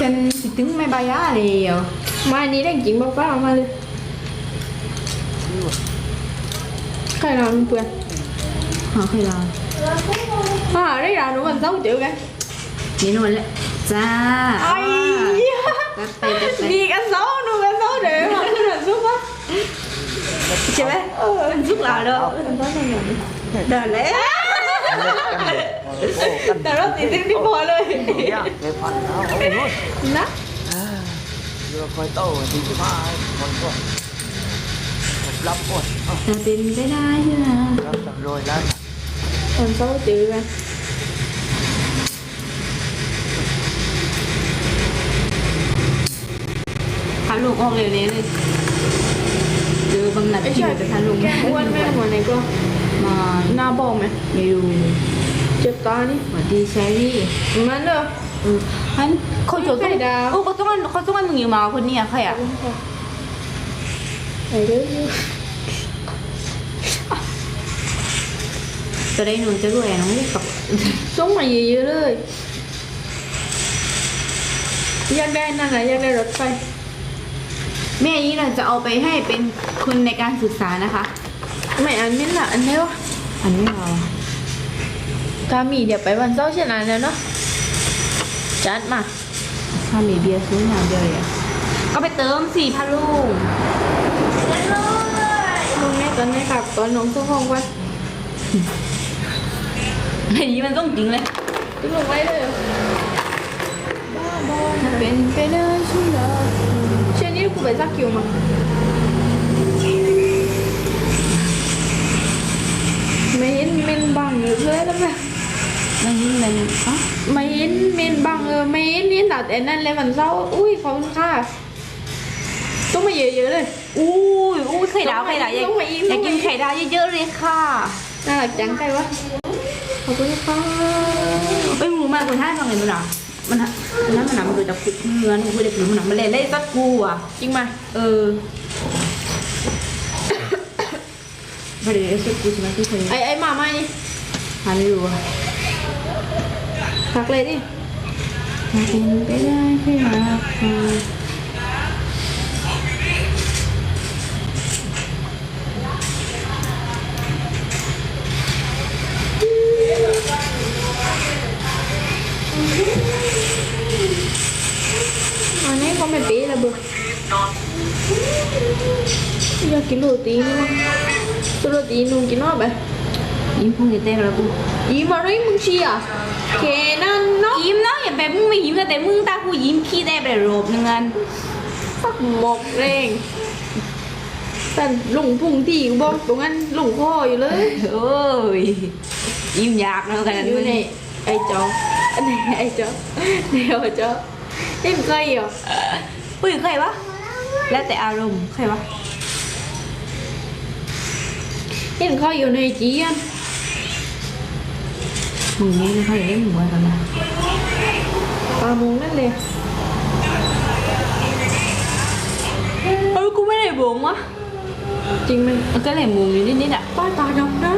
ฉันคิดถึงแม่บายาเลยอะมาอันนี้ได้จริงบอกป้าเอามาเลยใครนอนเปื่อนหาเคยลองอ่าได้ราวหนูมันเศร้าเจอกันนี่นวลแหละจ้าไอ้แป๊บไปแป๊บไปดีกันเศร้าหนูกันเศร้าเดี๋ยวมาขึ้นหลังซุปปะใช่ไหมเออมันซุกหลาเด้อมันต้องทำอย่างนี้เดินเลย แต่เราตีสิ่งที่พอเลยอยากไปพันเอาโอ้ยนะเรือคอยโต้ที่ที่มาคนก็รับหมดเอาจะเป็นไปได้ใช่ไหมรับสำรวยแล้วมันเศร้าเจอกันพาลูกออกเร็วนี้เลยเจอบางนัดที่จะพาลูกแก้อ้วนแม่หัวไหนก็ มาหน้าบอกไหมไม่รู้เจ็บตานี่สวัสดีแชรี่มันเหรอเออฮันเขาจดไข่ดาวโอ้เขาต้องเขาต้องมึงอยู่มาคนนี้อะใครอะไอ้เด้อจะได้หนูจะรวยน้องกับส่งมาเยอะๆเลยอยากได้นั่นนะอยากได้รถไฟแม่นี้เราจะเอาไปให้เป็นทุนในการศึกษานะคะ ไม่อันนี้ละอันนี้วะอันนี้เรากามีเดี๋ยวไปวันเสาร์เช่นนั้นแล้วเนาะจัดมาถ้ามีเบียร์ซื้ออย่างเดียวเลยอะก็ไปเติมสี่พันลูกลุงแม่ตอนนี้ขับตอนน้องส่งห้องวันอันนี้มันต้องจริงเลยตุ้ลงไว้เลยบ้าบอถ้าเป็นไปได้ใช่เหรอเช่นนี้กูไปสักคิวมา ไม่เห็นเมนบังอยู่เลยแล้วแม่มันนี่มันอ๋อไม่เห็นเมนบังเออไม่เห็นนี่แต่แต่นั่นเลยมันเศร้าอุ้ยขอบคุณค่ะต้องมาเยอะๆเลยอู้ยอู้ยไข่ดาวไข่ดาวอยากต้องมาอีกอยากกินไข่ดาวเยอะๆเลยค่ะน่ารักจังใครวะขอบคุณค่ะไปหมูมากกว่าท่านฟังเลยมันหนามันอะมันนั้นมันหนามันดูจากเนื้อหนูคุยได้ผิวมันหนามันเลยเล่สักกูอะจริงไหมเออ ไม่ได้เล่สักกูใช่ไหมที่เคยไอ้ไโรตีนุ่งกินว่าแบบยิ้มพุ่งจะเต้นแล้วกูอีมาริมึงเชียร์เคนั่นเนาะยิ้มเนาะอย่าแบบมึงไม่ยิ้มแต่มึงตากูยิ้มขี้ได้ไปรอบนึงอันสักหมกเร่งแต่ลุงพุ่งที่กูบอกตรงนั้นลุงข้ออยู่เลยโอ้ยยิ้มยากเนาะขนาดอยู่นี้ในไอ้จออันไหนไอ้จอเดี๋ยวจอเต็มใจเหรออุ้ยใครวะแล้วแต่อารมณ์ใครวะ เห็นเขาอยู่ในจีอันมึงนี่เขาอยากเล่นหมูกันนะปลาโมงนั่นเลยเออกูไม่ได้บ่งวะจริงไหมมันก็เลยมุมอยู่นิดๆอะป้าตาดำนะ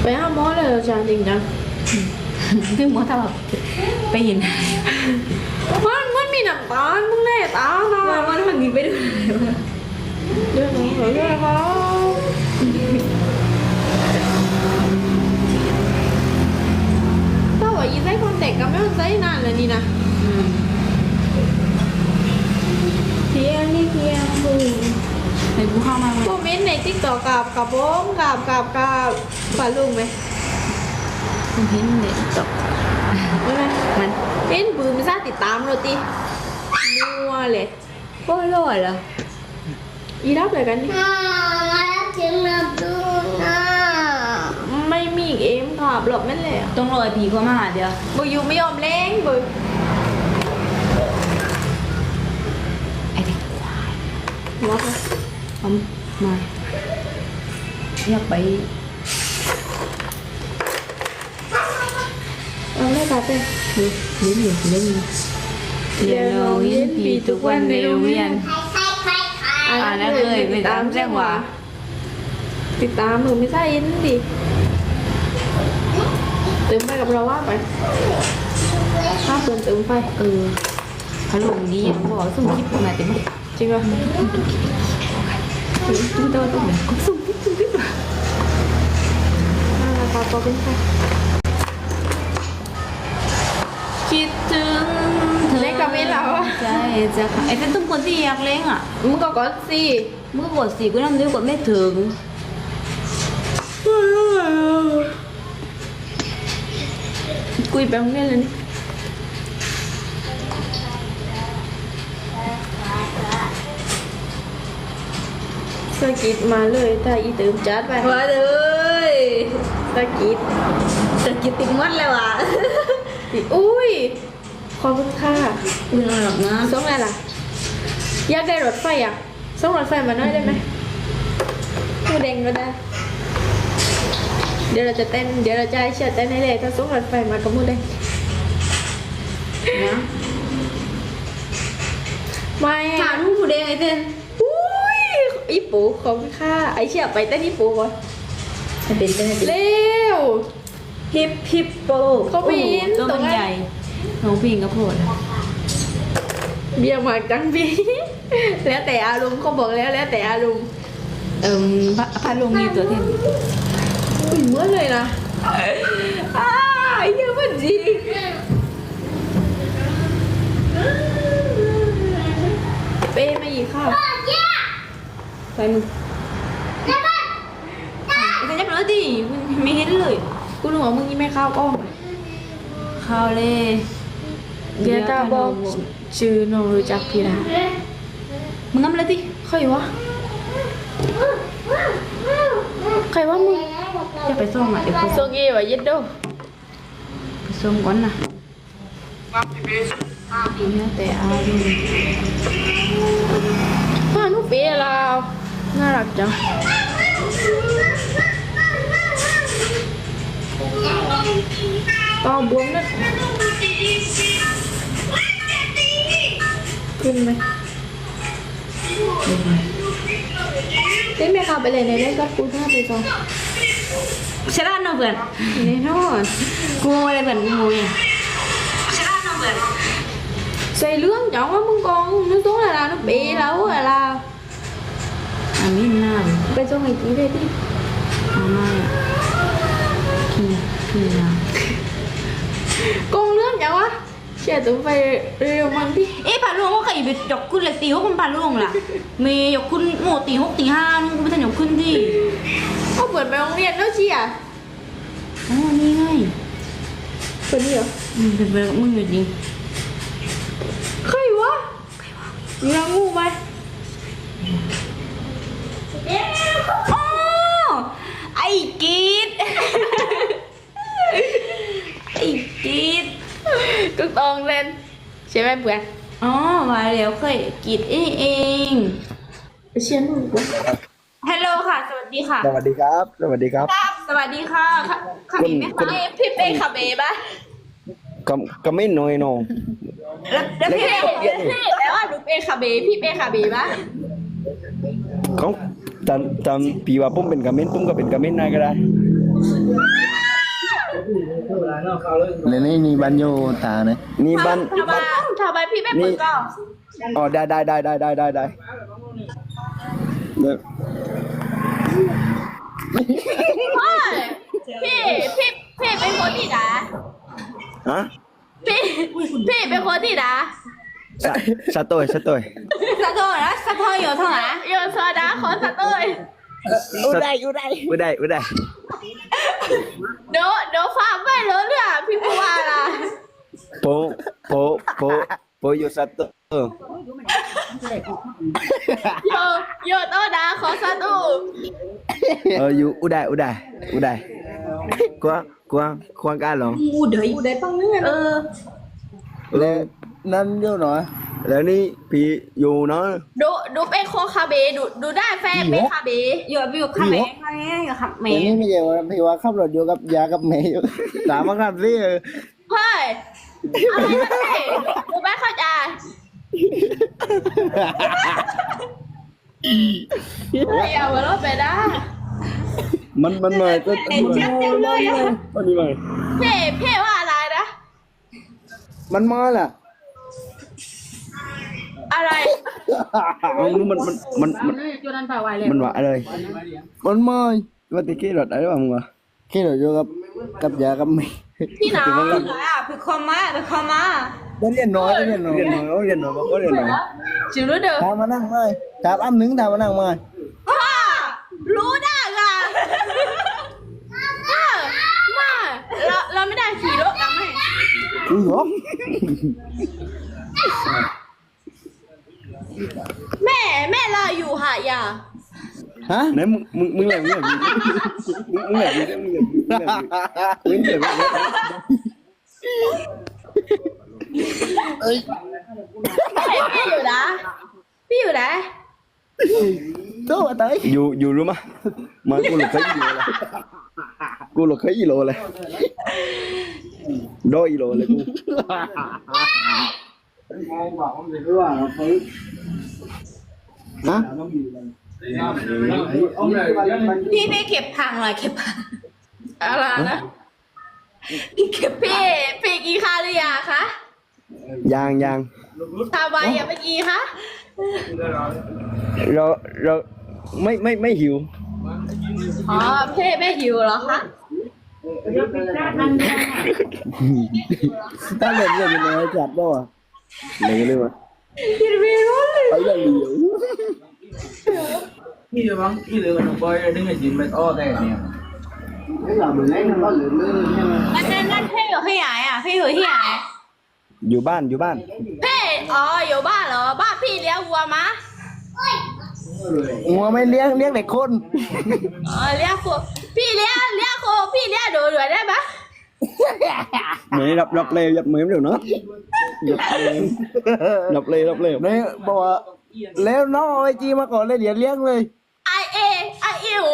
ไปหาหมอเลยเหรอจานจริงจังซึ่งมอถ้าแบบไปเห็น มีหนังตาลมึงแน่ตาค่ะว่ามันมันมีไปดูเรื่องของเขาเรื่องเขาถ้าว่ายีใส่คนแทคก็ไม่ต้องใส่นานเลยนี่นะเพียงนี่เพียงมือในกูเข้ามาคอมเมนต์ในติ๊กต็อกกับกับผมกับกับกับฝาลุงไหม คุณเห็นเด็กตกใช่ไหมมันเห็นปืนไม่ทราบติดตามเราติมัวเลยโอ้ยรอดเหรออีรับอะไรกันนี่ไม่มีเอมขับหรอกนั่นแหละต้องรอผีเข้ามาเดี๋ยวบอยู่ไม่ยอมเล่งบไอ้เด็กรับนะเอามาอยากไป เอาไม่ตัดเลยเล่นเล่นอยู่เล่นอยู่เรียนเราเรียนผีทุกวันในโรงเรียนอ่าแล้วเคยไปตามแจ้งว่าติดตามหนูไม่ใช่เอ็นดิเติมไฟกับเราว่าไปถ้าเปิดเติมไฟเออพัดลมนี้ยังบอกส่งคลิปมาเต็มจริงป่ะจุ๊ดตัวตรงไหนก็ส่งคลิปส่งคลิปน่ารักพอเป็นไฟ คิดถึงใจจะขาดไอ้เป็นตุ้มคนที่อยากเล้งอะ มึงก็กดสิเมื่อกดสี่ก็นั่งด้วยกดไม่ถึงกุยไปโรงเรียนเลยนี่สกิดมาเลยถ้าอีเติมจัดไป มาเลยสกิดจะกินติดมัดแล้วอะ อุ้ย ขอบคุณค่ะคุณน่ารักนะส่งอะไรล่ะ อยากได้รถไฟอะส่งรถไฟมาหน่อยได้ไหมผู้เด้งก็ได้ เดี๋ยวเราจะเต้น เดี๋ยวเราจะให้เชียร์เต้นให้เลยถ้าส่งรถไฟมากับมูเด้งนะไม่ถามลูกผู้เด้งไอ้เต้นอุ้ยอีปูขอบคุณค่ะไอเชียร์ไปเต้นอีปูก่อนให้เป็นเต้นให้เป็นเร็ว ฮิปฮิปโปเขาปีนตัวตรมันงนั้นใหญ่น้องพิงก็โผล่เบียร์หมากจังบีแล้วแต่อารมณ์เขาบอกแล้วแล้วแต่อารมณ์เอิ่มพัดพัดลมมีตัวเต้นอุ้ยเมื่อเลยนะอ้าเยอะมันจริงเป้ไม่อีกค่ะไปมึงไอ้เต้นจับเลยดิไม่เห็นเลย กูรู้ว่ามึงยี่ไม่เข้าวกล้องเข้าเลยเดี๋ยวตาบอกชื่อน้องรู้จักพี่นะมึงงั้มเลยดิใครวะใครวะมึงอย่าไปส่งอะเดี๋ยวไปโซเกวะเย็ดโดไปส่งก่อนนะแล้วแต่อารมณ์พ่อหนุเป้ลาวน่ารักจัง ต่อบวมนั่นขึ้นไหมเต้นไหมคะไปเลยในเล่นกับกูท่าไปก่อนชนะน้องเพื่อนแน่นอนกูโมอะไรเพื่อนกูโมยใส่เรื่องจังว่ามึงกองนึกตัว là là nó bị lâu rồi là อันนี้น้ไป cho mày chỉ đây đi ำเอาไม่อะขี้ขี้น้ con lớn chẳng quá trẻ tụi phải rêu măng đi ำเอ๊ะผ่านลงว่าใครไปหยกคุณเลยตีหกมันผ่านลงล่ะเมย์หยกคุณโมตีหกตีห้ามึงกูไม่ทันหยกคุณดิ có vượt vào ông điên đó chi à อ๋อนี่ไง phần gì vậy อืมเป็นไปกับมึงอยู่จริง khay quá là ngu mày อ๋อไอ้กีด ไอ้กีด cực tòn lên chị em bữa อ๋อมาแล้วเคยกีดเองเอง chiến luôn quá ฮัลโหลค่ะ สวัสดีค่ะ สวัสดีครับ สวัสดีครับ สวัสดีค่ะค่ะค่ะมีไหมคะพี่เป้ขับเบปะก็ก็ไม่น้อยน้องแล้วแล้วพี่พี่แล้วอะหนูเป้ขับเบพี่เป้ขับเบปะเขาจำจำปีว่าปุ้มเป็นกระเม้นปุ้มก็เป็นกระเม้นนายก็ได้ เลยนี่นี่บันโยตาเนี่ยนี่บ้านทำไมทำไมพี่ไม่เปิดกล้องอ๋อได้ได้ได้ได้ได้ได้ได้เดี๋ยวพี่พี่พี่เป็นคนที่ไหนฮะพี่พี่เป็นคนที่ไหนสะสะโตยสะโตยสะโทษนะสะโทษอยู่เท่าไหร่โยนโซดาขอสตอยอุได้อุได้อุได้อุได้เดี๋ยวเดี๋ยวฟังไม่รู้เรื่องพี่บัวล่ะ โปโปโป โปอยู่สะโตยโยโยโตดาขอสตูเอออยู่อุได้อุได้อุได้กวางกวางกวางกันเหรอกูเดยกูได้ปังเนื้อเออแล้วนั่นโยหน่อยแล้วนี่พี่อยู่เนาะดูดูเป็นโคคาเบดูดูได้แฟนเป็นคาเบอยู่กับอยู่ขับแม่ขับแม่อยู่ขับแม่อย่างนี้ไม่ใช่ว่าพี่ว่าขับรถเดียวกับยากับเมย์อยู่ถามว่าครับสิเออเฮ้ย อะไรกันเนี่ยดูไม่เข้าใจเฮ้ยเอาไว้รถไปได้มันมันมาก็อันนี้มาอันนี้มาเพ่เพ่ว่าอะไรนะ มันมาล่ะ อะไรเอามันมันมันมันจนันมันว่าอะไร มันมาว่าติเกี้รถอะไรบ้างวะขี้รถอยู่กับกับยากับไม่ พี่น้องอะเป็นคอมมาเป็นคอมมาเรียนน้อยเรียนน้อยเรียนน้อยเรียนน้อยบอกก็เรียนน้อยจิ๋วรู้เด้อถามมานั่งมาถามอ้ำหนึ่งถามมานั่งมาพ่อรู้ได้ล่ะพ่อมาเราเราไม่ได้ขี่รถกันไหมอือเหรอแม่แม่รออยู่หาอย่า ฮะไหนมึงมึงมึงแหลมมึงแหลมมึงแหลมมึงแหลมมึงแหลมมึงแหลมมึงแหลมเอ้ยพี่พี่อยู่นะพี่อยู่ไหนตัวอะไรอยู่อยู่รู้มั้ยมากูหลอกใครอีโลเลยกูหลอกใครอีโลเลยโดอีโลเลยกูฮะพี่พี่เก็บพังเลยเก็บพังอะไรนะพี่เก็บพี่พี่กี่คาหรือยังคะยางยางทำไมอย่าไปกี่คะเราเราไม่ไม่ไม่หิวอ๋อเพ่ไม่หิวเหรอคะถ้าเล่นเล่นยังไงจัดบ่อะเล่นกันเลยวะกินไม่รู้เลยไอ้ยังเหลียวนี่เดี๋ยวมั้งนี่เลยมันบอยดึงไอ้จินไปอ้อแต่เนี่ยงั้นงั้นงั้นพี่อยู่ที่ไหนอะพี่อยู่ที่ไหนอยู่บ้านอยู่บ้านเพ่อ๋ออยู่บ้านเหรอบ้านพี่เลี้ยงวัวมะงัวไม่เลี้ยงเลี้ยงเด็กคนอ๋อเลี้ยงโคพี่เลี้ยงเลี้ยงโคพี่เลี้ยงดูด้วยได้ไหมเหมือนรับรับเลยยับเหมือนเดี๋ยวเนาะรับเลยรับเลยรับเลยนี่บอกว่าแล้วน้องเอาไอจีมาก่อนเลยเดี๋ยวเลี้ยงเลยไอเอไอเอว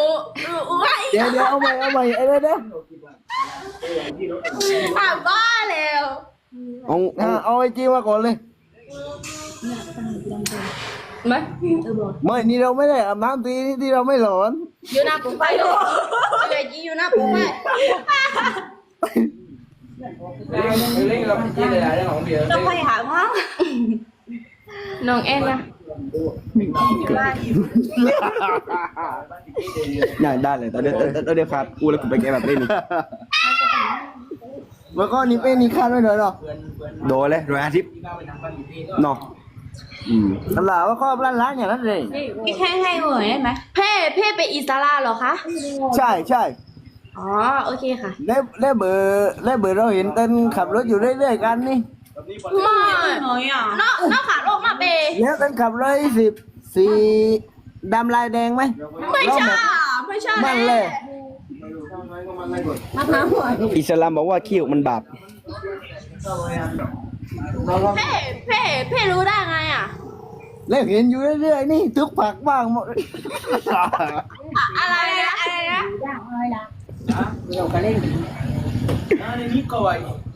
ไอเดี๋ยวเดี๋ยวเอาใหม่เอาใหม่ไอ้เด้อเด้อถามบ้าแล้วเอา เอาไอจีมาก่อนเลย ไหมไม่นี่เราไม่ได้อาบน้ำทีนี่ที่เราไม่หลอน อยู่หน้าปุ๊บไปเลยไอจีอยู่หน้าปุ๊บไปเล่นเราจีเลยอะไรของเบียร์ ต้องไปหาห้องน้องแอนนะ อย่างได้เลยตอนเดี๋ยวตอนเดี๋ยวขาดกูแล้วกูไปแกแบบนี้นี่แล้วก็นี่เป็นนี่คาดไว้หน่อยเนาะโดนเลยโดนอาทิตย์เนาะอืมตลาดว่าข้อร้านร้านอย่างนั้นเลยพี่แค่ให้เหมือนได้ไหมเพ่เพ่ไปอิสระเหรอคะ ใช่ใช่อ๋อโอเคค่ะแล้วแล้วเบอร์แล้วเบอร์เราเห็นเต้นขับรถอยู่เรื่อยๆกันนี่ ไม่หน่อยอะนอกนอกขาลงมาเปแล้วเต้นขับเลยสิบสีดำลายแดงไหมไม่ใช่ไม่ใช่มันเลยอิสลามบอกว่าขี้มันบาปเพ่เพ่เพ่รู้ได้ไงอะแล้วเห็นอยู่เรื่อยๆนี่ทุกผักบ้างหมดอะอะไรนะอะไรนะอันนี้ก็ไว้แล้วจากตัวอื่นนี่ก็ทำเหมือนกันเขาพูดว่าแล้วถึงอันนี้ก็นำ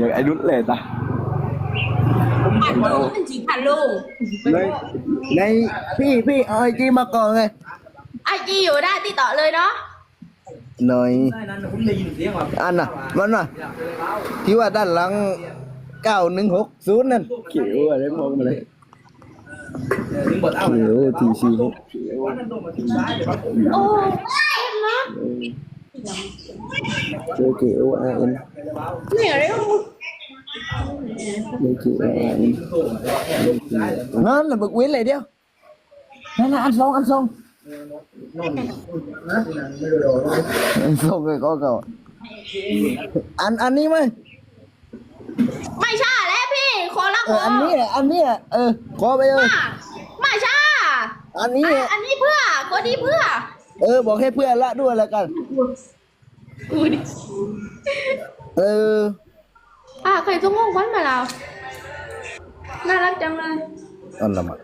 เคยวะเดี๋ยวนะนี่ก้อนก้อยฮะไม่ใช่วันลูกข่อยไม่ใช่คนนั้นเออเดี๋ยวคุณไปยิบบ้าเลยเห็นปะบุกปากวางมาเรียกไอ้รุดเลยตาเป็นจริงค่ะลุงในในพี่พี่เอาไอจีมาก่อนเลยไอจีอยู่ได้ติดต่อเลยเนาะหน่อยนั้นผมได้ยินเสียงว่าอันน่ะมันน่ะที่ว่าด้านหลังเก้าหนึ่งหกศูนย์นั่นเขียวอะไรมองมาเลยถึงบทเอาเขียวทีซีหกวันนั้นต้องมาถึงซ้ายโอ้นะเจอเขียวอาร์เอ็น เหนื่อยเลยเจอเขียวอาร์เอ็นนั่นแหละบึกวินเลยเดียวนั่นน่ะอันสองอันสองอันสองเลยก็เก่าอันอันนี้ไหมไม่ใช่แล้วพี่คนละเอคอนอันนี้แหละอันนี้แหละเออขอไปเลยไม่ใช่อันนี้อันแหละอันนี้เพื่อคนนี้เพื่อเออ บอกให้เพื่อนละด้วยแล้วกันกูดิเออ อะใครส่งของขวัญมาเราน่ารักจังเลยอันละมา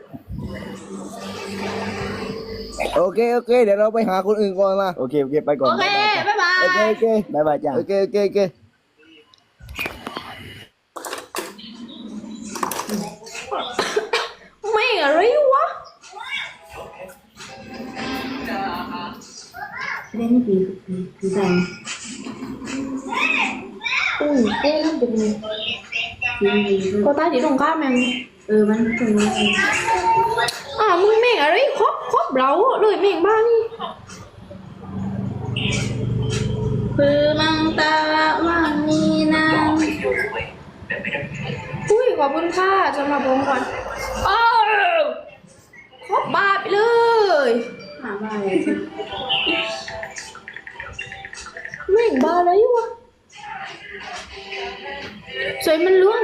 โอเคโอเค เดี๋ยวเราไปหาคนอื่นก่อนนะโอเคโอเคไปก่อนโอเคบ๊ายบายโอเคโอเคบายบายจ้าโอเคโอเคโอเคไม่อะไรวะเล่นดีดีใจอุ้ยเต้นเป็นไงดีดีก็ตายที่ตรงข้ามแม่งเออมันตรงนี้อะมึงแม่งอะไรครบครบเราเลยแม่งบ้านี่คือมังตาว่ามีนางอุ้ยขอบคุณค่ะสำหรับผมก่อนเออครบบาไปเลยถามว่าอะไรแม่งบ้าอะไรวะ สวยมันล้วน